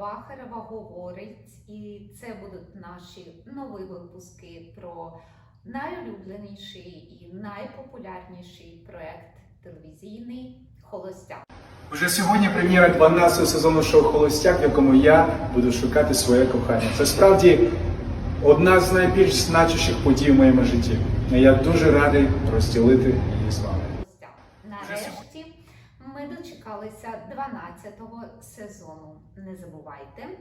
Бахарева говорить, і це будуть наші нові випуски про найулюбленіший і найпопулярніший проект телевізійний Холостяк. Уже сьогодні прем'єра 12-го сезону шоу Холостяк, в якому я буду шукати своє кохання. Це справді одна з найбільш значущих подій в моєму житті. Я дуже радий розділити її з вами. Холостяк. Нарешті ми дочекалися 12-го сезону. Не забувайте.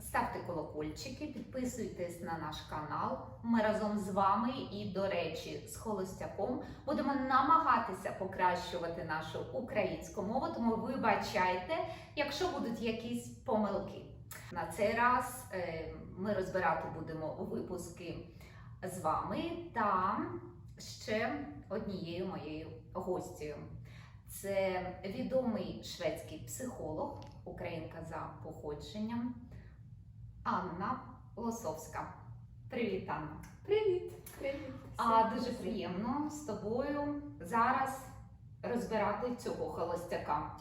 Ставте колокольчики, підписуйтесь на наш канал. Ми разом з вами і, до речі, з Холостяком будемо намагатися покращувати нашу українську мову, тому вибачайте, якщо будуть якісь помилки. На цей раз е, ми розбирати будемо випуски з вами та ще однією моєю гостею. Це відомий шведський психолог, українка за походженням Анна Лосовська. Привіт, Анна! Привіт! Привіт! А дуже приємно з тобою зараз розбирати цього холостяка.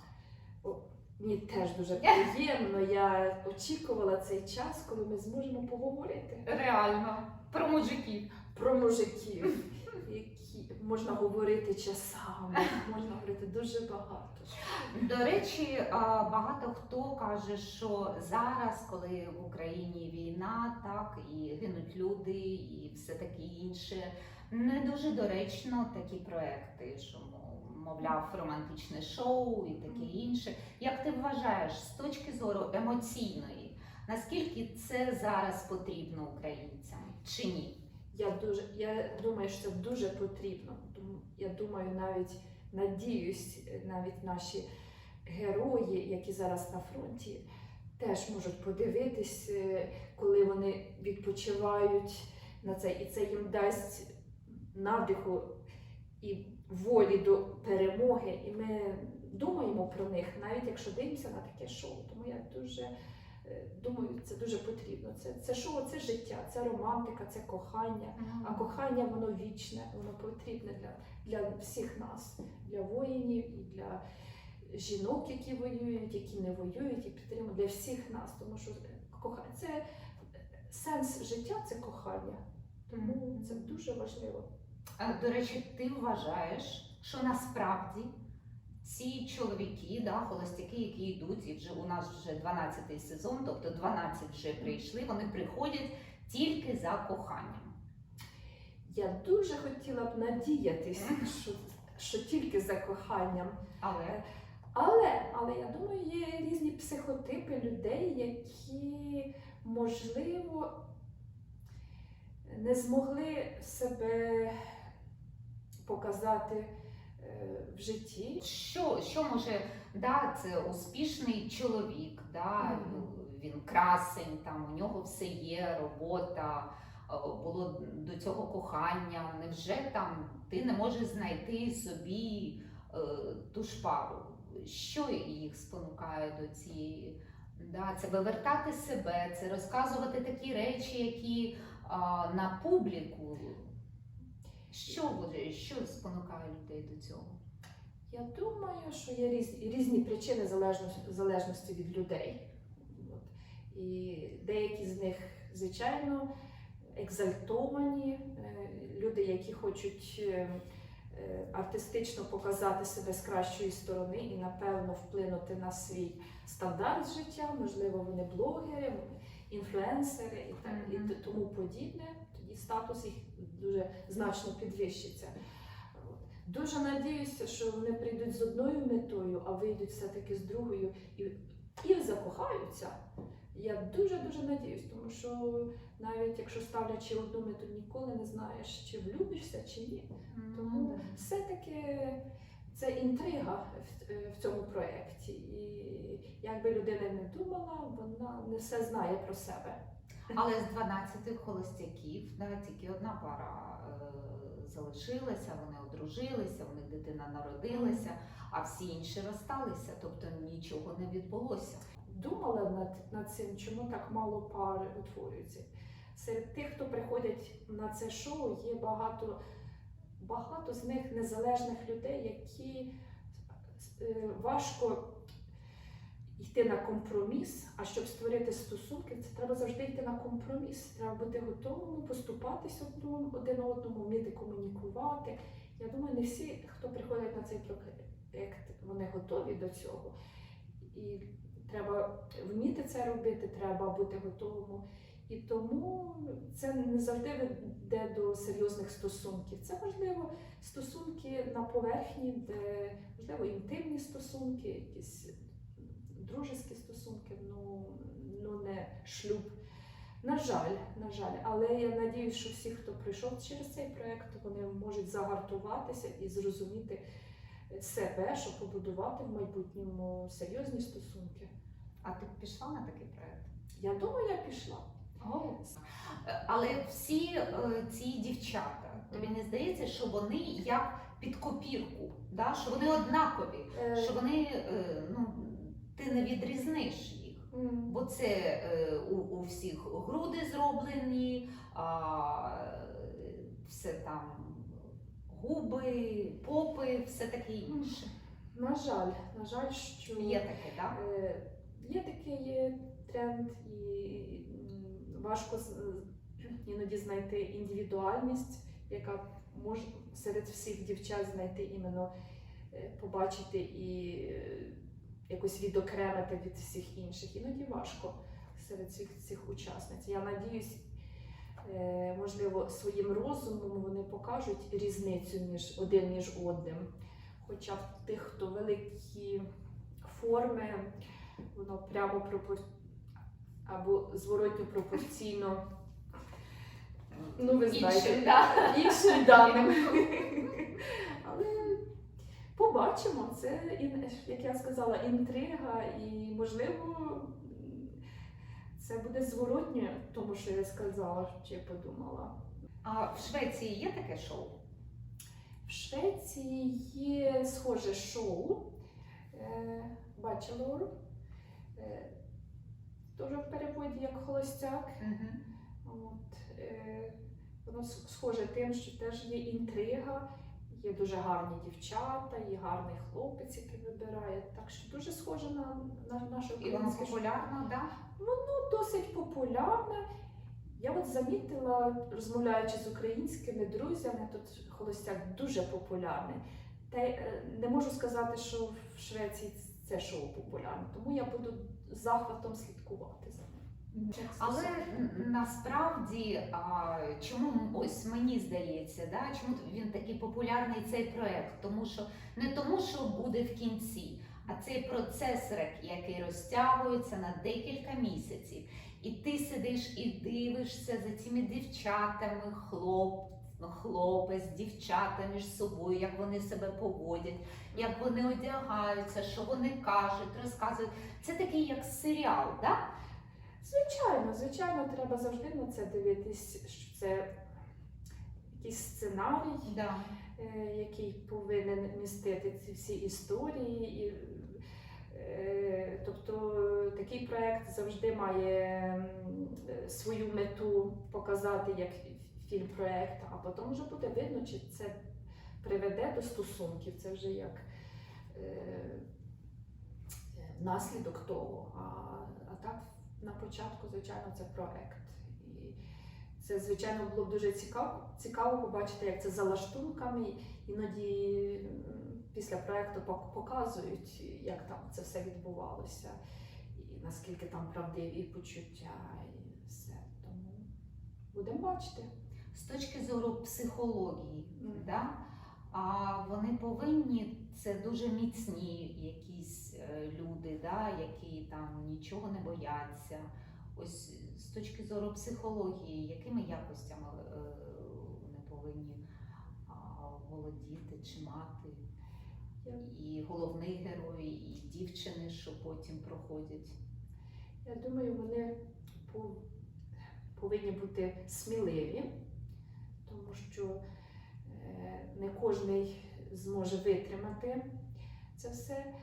Мені теж дуже приємно. Я очікувала цей час, коли ми зможемо поговорити Реально, про мужиків. про мужиків, які можна говорити часами, можна говорити дуже багато. До речі, багато хто каже, що зараз, коли в Україні війна, так і гинуть люди, і все таке інше, не дуже доречно такі проекти, що мовляв романтичне шоу і таке інше. Як ти вважаєш з точки зору емоційної, наскільки це зараз потрібно українцям чи ні? Я дуже я думаю, що це дуже потрібно. Я думаю, навіть надіюсь, навіть наші герої, які зараз на фронті, теж можуть подивитись, е, коли вони відпочивають на це, і це їм дасть надиху і волі до перемоги. І ми думаємо про них, навіть якщо дивимося на таке шоу. Тому я дуже думаю, це дуже потрібно. Це, це шоу, це життя, це романтика, це кохання. А кохання воно вічне, воно потрібне для, для всіх нас, для воїнів і для жінок, які воюють, які не воюють, і підтримують для всіх нас. Тому що кохання це сенс життя це кохання. Тому це дуже важливо. А, До речі, ти вважаєш, що насправді ці чоловіки, да, холостяки, які йдуть, і вже у нас вже 12-й сезон, тобто 12 вже прийшли, вони приходять тільки за коханням. Я дуже хотіла б надіятися, що, що тільки за коханням. Але Але, але я думаю, є різні психотипи людей, які, можливо, не змогли себе показати в житті. що, що може, да, це успішний чоловік, да, він красень, там у нього все є, робота, е, було до цього кохання. Невже там ти не можеш знайти собі е, ту ж пару? Що їх спонукає до цієї? Да, це вивертати себе, це розказувати такі речі, які а, на публіку. Що, буде- що спонукає людей до цього? Я думаю, що є різні, різні причини залежності, залежності від людей. От. І деякі з них, звичайно, екзальтовані, е, люди, які хочуть е, е, артистично показати себе з кращої сторони і, напевно, вплинути на свій стандарт життя, можливо, вони блогери, інфлюенсери і, так, і Мгм. т- тому подібне. Тоді статус їх дуже значно підвищиться. Дуже надіюся, що вони прийдуть з одною метою, а вийдуть все-таки з другою і, і закохаються. Я дуже дуже надіюсь, тому що навіть якщо ставлячи одну мету, ніколи не знаєш, чи влюбишся, чи ні. Тому все-таки це інтрига в, в цьому проєкті. І як би людина не думала, вона не все знає про себе. Але з 12 холостяків да, тільки одна пара е, залишилася, вони одружилися, у них дитина народилася, а всі інші розсталися, тобто нічого не відбулося. Думала над, над цим, чому так мало пари утворюється. Серед тих, хто приходять на це шоу, є багато, багато з них незалежних людей, які е, важко йти на компроміс. А щоб створити стосунки, це треба завжди йти на компроміс. Треба бути готовими поступатись один одному, вміти комунікувати. Я думаю, не всі, хто приходить на цей проект, вони готові до цього. І треба вміти це робити, треба бути готовим. І тому це не завжди веде до серйозних стосунків. Це можливо стосунки на поверхні, де можливо інтимні стосунки, якісь дружеські стосунки, ну, ну не шлюб. На жаль, на жаль, але я надіюсь, що всі, хто прийшов через цей проект, вони можуть загартуватися і зрозуміти себе, щоб побудувати в майбутньому серйозні стосунки. А ти пішла на такий проект? Я думаю, я пішла. Е, Але всі е, ці дівчата, тобі не здається, що вони як під копірку, да? що вони однакові, Е, що вони е, ну, ти не відрізниш їх. Бо це е, у, у всіх груди зроблені, а, все там губи, попи, все таке інше. На жаль, на жаль, що Є таке, так? Е, Є такий є тренд, і важко іноді знайти індивідуальність, яка може серед всіх дівчат знайти іменно е, побачити і е, якось відокремити від всіх інших. Іноді важко серед цих, цих учасниць. Я надіюсь, е, можливо, своїм розумом вони покажуть різницю між один між одним. Хоча в тих, хто великі форми, воно прямо пропор... або зворотньо пропорційно. Ну, ви знаєте, Іншим, да. іншим даним. Але побачимо, це, як я сказала, інтрига, і можливо це буде зворотньо тому, що я сказала, чи подумала. А в Швеції є таке шоу? В Швеції є схоже шоу Bachelor. Е, Дуже в переводі як холостяк. От, е, воно схоже тим, що теж є інтрига, є дуже гарні дівчата, є гарний хлопець, який вибирає. Так що дуже схоже на, на наше І воно українське шоу. да? Ну, досить популярне. Я от замітила, розмовляючи з українськими друзями, тут холостяк дуже популярний. Та й е, не можу сказати, що в Швеції це шоу популярне, тому я буду з захватом слідкувати за ним. Але насправді, а, чому ось мені здається, да, чому він такий популярний цей проект? Тому що не тому, що буде в кінці, а цей процес, який розтягується на декілька місяців. І ти сидиш і дивишся за цими дівчатами, хлоп, хлопець, дівчата між собою, як вони себе поводять, як вони одягаються, що вони кажуть, розказують. Це такий як серіал, так? Звичайно, звичайно, треба завжди на це дивитись, що це якийсь сценарій, Да. е, який повинен містити ці всі історії. І, е, тобто такий проект завжди має свою мету показати як фільм проект, а потім вже буде видно, чи це приведе до стосунків. Це вже як е, наслідок того. А, а так на початку, звичайно, це проект. І це, звичайно, було б дуже цікаво, цікаво побачити, як це за лаштунками. Іноді після проекту показують, як там це все відбувалося, і наскільки там правдиві почуття, і все. Тому будемо бачити. З точки зору психології, Мгм. да? А вони повинні це дуже міцні якісь е, люди, да? які там нічого не бояться. Ось з точки зору психології, якими якостями е, вони повинні володіти чи мати? І головний герой, і дівчини, що потім проходять. Я думаю, вони пов- повинні бути сміливі, тому що не кожен зможе витримати це все,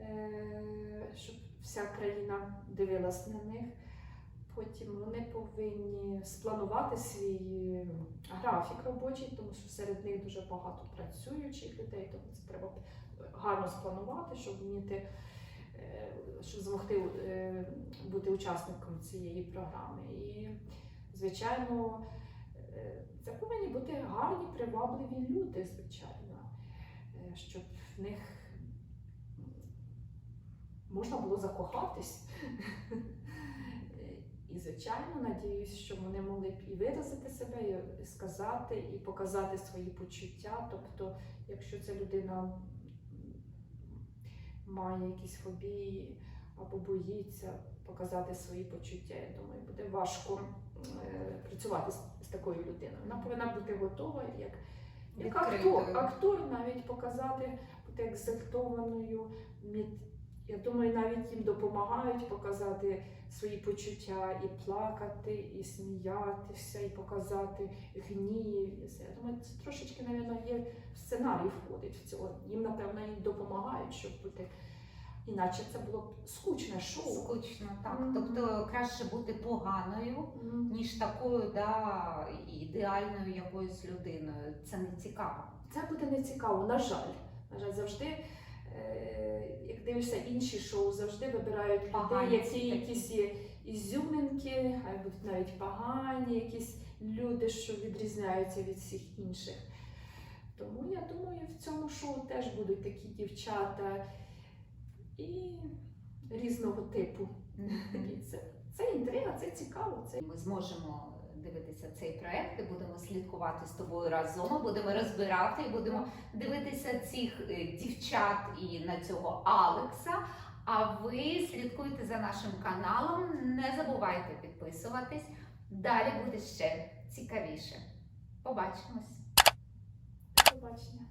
е, щоб вся країна дивилась на них. Потім вони повинні спланувати свій графік робочий, тому що серед них дуже багато працюючих людей, тому це треба гарно спланувати, щоб вміти е, щоб змогти е, бути учасником цієї програми. І, звичайно, е, бути гарні, привабливі люди, звичайно, е, щоб в них можна було закохатись. І, звичайно, надіюсь, що вони могли б і виразити себе, і сказати, і показати свої почуття. Тобто, якщо ця людина має якісь фобії або боїться показати свої почуття, я думаю, буде важко е, працювати з, з такою людиною. Вона повинна бути готова, як, як актор, актор навіть показати, бути екзальтованою. Я думаю, навіть їм допомагають показати свої почуття і плакати, і сміятися, і показати гнів. Я думаю, це трошечки, мабуть, є в сценарій входить в цього. Їм, напевно, і допомагають, щоб бути. Іначе це було б скучне шоу. Скучно, так. Мгм. Тобто краще бути поганою, Мгм. ніж такою, да, ідеальною якоюсь людиною. Це не цікаво. Це буде не цікаво, на жаль. На жаль, завжди, е, як дивишся інші шоу, завжди вибирають людей, які якісь є ізюминки, хай будуть навіть погані, якісь люди, що відрізняються від всіх інших. Тому я думаю, в цьому шоу теж будуть такі дівчата і різного типу. Такі це, це інтрига, це цікаво. Це Ми зможемо дивитися цей проект і будемо слідкувати з тобою разом. Будемо розбирати і будемо дивитися цих е, дівчат і на цього Алекса. А ви слідкуйте за нашим каналом. Не забувайте підписуватись. Далі буде ще цікавіше. Побачимось! побачення.